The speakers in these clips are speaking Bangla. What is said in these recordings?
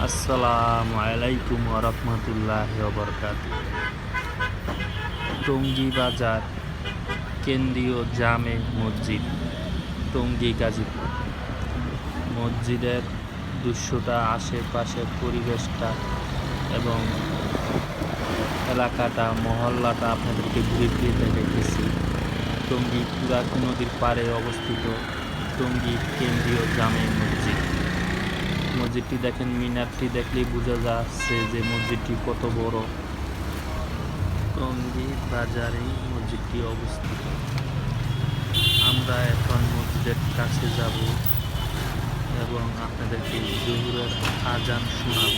আসসালামু আলাইকুম রহমতুল্লাহ বরকাত টঙ্গী বাজার, কেন্দ্রীয় জামে মসজিদ, টঙ্গী গাজীপুর। মসজিদের দৃশ্যটা, আশেপাশের পরিবেশটা এবং এলাকাটা, মহল্লাটা আপনাদেরকে ঘুরে ফিরে দেখাইতেছি। টঙ্গী পুরাত নদীর পাড়ে অবস্থিত টঙ্গী কেন্দ্রীয় জামে মসজিদ। মসজিদটি দেখেন, মিনারটি দেখলেই বোঝা যাচ্ছে যে মসজিদটি কত বড়। টঙ্গী বাজারে মসজিদটি অবস্থিত। আমরা এখন মসজিদের কাছে যাব এবং আপনাদেরকে জহুরের আজান শোনাব।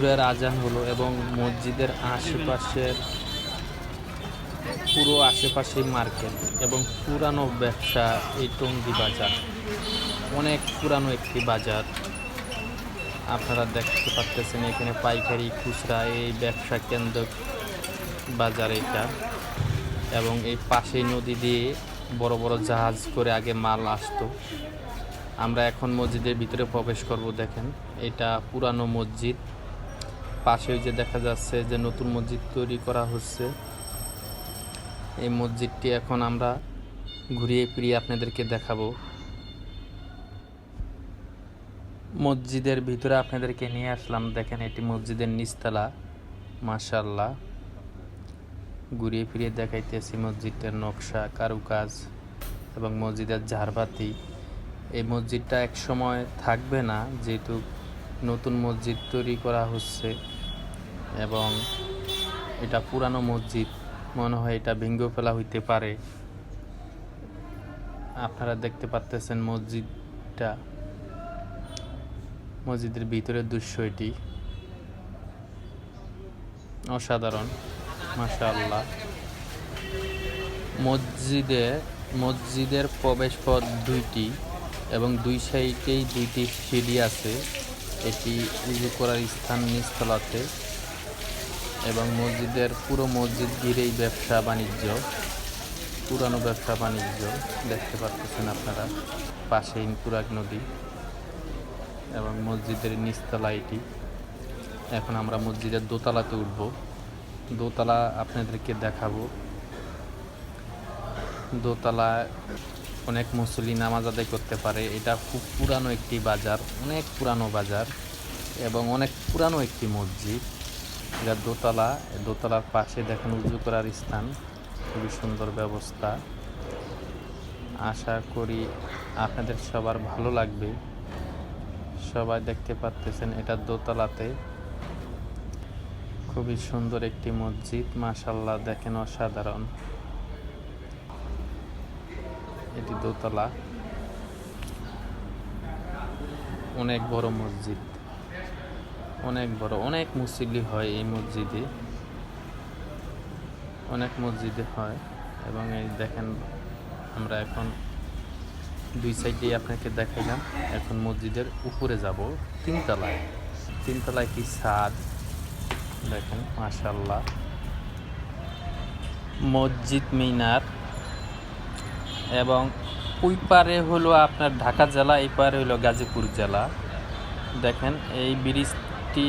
জহুরের আজান হলো এবং মসজিদের আশেপাশের পুরো আশেপাশে মার্কেট এবং পুরানো ব্যবসা এই টঙ্গী বাজার। অনেক পুরানো একটি বাজার। আপনারা দেখতে পাচ্ছেন এখানে পাইকারি, খুচরা এই ব্যবসা কেন্দ্র বাজার এটা। এবং এই পাশে নদী দিয়ে বড় বড় জাহাজ করে আগে মাল আসতো। আমরা এখন মসজিদের ভিতরে প্রবেশ করব, দেখেন। এটা পুরানো মসজিদ। পাশে যে দেখা যাচ্ছে যে নতুন মসজিদ তৈরি করা হচ্ছে। এই মসজিদটি এখন আমরা ঘুরিয়ে ফিরিয়ে আপনাদেরকে দেখাবো। মসজিদের ভিতরে আপনাদেরকে নিয়ে আসলাম। দেখেন, এটি মসজিদের নিচতলা। মাশাল্লাহ ঘুরিয়ে ফিরিয়ে দেখাইতেছি মসজিদটার নকশা, কারুকাজ এবং মসজিদের ঝাড়বাতি। এই মসজিদটা এক সময় থাকবে না, যেহেতু নতুন মসজিদ তৈরি করা হচ্ছে এবং এটা পুরানো মসজিদ। মনে হয় এটা ভেঙ্গে ফেলা হইতে পারে। আপনারা দেখতে পাচ্তেছেন মসজিদটা। মসজিদের ভিতরের দৃশ্য এটি। অসাধারণ, মাশাআল্লাহ। মসজিদে, মসজিদের প্রবেশ পথ দুইটি এবং দুই সাইডেই দুইটি সিঁড়ি আছে। এটি উজু করার স্থান নিচতলাতে এবং মসজিদের পুরো মসজিদ ঘিরেই ব্যবসা বাণিজ্য, পুরানো ব্যবসা বাণিজ্য দেখতে পাচ্ছেন আপনারা। পাশেই পুরাক নদী এবং মসজিদের নিচতলা এটি। এখন আমরা মসজিদের দোতলাতে উঠব। দোতলা আপনাদেরকে দেখাবো। দোতলায় অনেক মুসলি নামাজ আদায় করতে পারে। এটা খুব পুরানো একটি বাজার, অনেক পুরানো বাজার এবং অনেক পুরানো একটি মসজিদ। এটা দোতলা দোতলার পাশে দেখেন উজু করার স্থান, খুবই সুন্দর ব্যবস্থা। আশা করি আপনাদের সবার ভালো লাগবে। সবাই দেখতে পাচ্তেছেন এটা দোতলাতে। খুবই সুন্দর একটি মসজিদ মাশাল্লাহ দেখেন অসাধারণ। এটি দোতলা। অনেক বড় মসজিদ। অনেক বড়, অনেক মুসল্লি হয় এই মসজিদে। অনেক মসজিদে হয় এবং এই দেখেন, আমরা এখন দুই সাইডে আপনাকে দেখাইলাম, এখন মসজিদের উপরে যাব, তিনতলায়। তিনতলায় কি ছাদ? দেখেন মাশাল্লাহ মসজিদ মিনার। এবং ওই পারে হলো আপনার ঢাকা জেলা, এই পারে হলো গাজীপুর জেলা। দেখেন, এই ব্রিজটি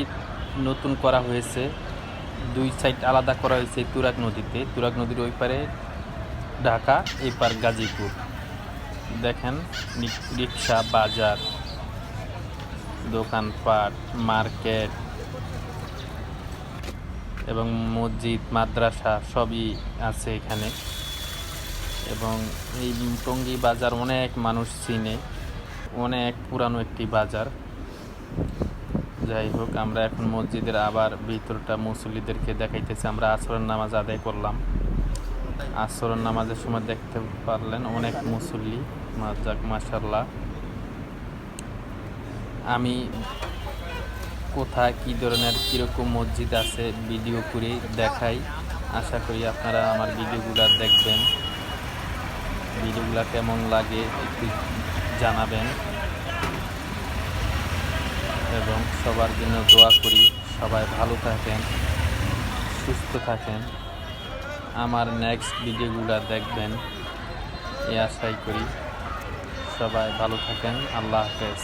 নতুন করা হয়েছে। দুই সাইড আলাদা করা হয়েছে তুরাগ নদীতে। তুরাগ নদীর ওই পারে ঢাকা, এই পার গাজীপুর। দেখেন রিক্সা, বাজার, দোকানপাট, মার্কেট এবং মসজিদ, মাদ্রাসা সবই আছে এখানে। এবং এই টঙ্গী বাজার অনেক মানুষ চিনে। অনেক পুরানো একটি বাজার। যাই হোক, আমরা এখন মসজিদের আবার ভিতরটা মুসল্লিদেরকে দেখাইতেছি। আমরা আসরের নামাজ আদায় করলাম। আসরের নামাজের সময় দেখতে পারলেন অনেক মুসল্লি। মাজাক মাসাল্লাহ আমি কোথায় কী ধরনের, কীরকম মসজিদ আছে, ভিডিও করে দেখাই। আশা করি আপনারা আমার ভিডিওগুলো দেখবেন। ভিডিওগুলো কেমন লাগে একটু জানাবেন। এবং সবার জন্য দোয়া করি, সবাই ভালো থাকেন, সুস্থ থাকেন। আমার নেক্সট ভিডিওগুলো দেখবেন এ আশাই করি। সবাই ভালো থাকেন, আল্লাহ হাফেজ।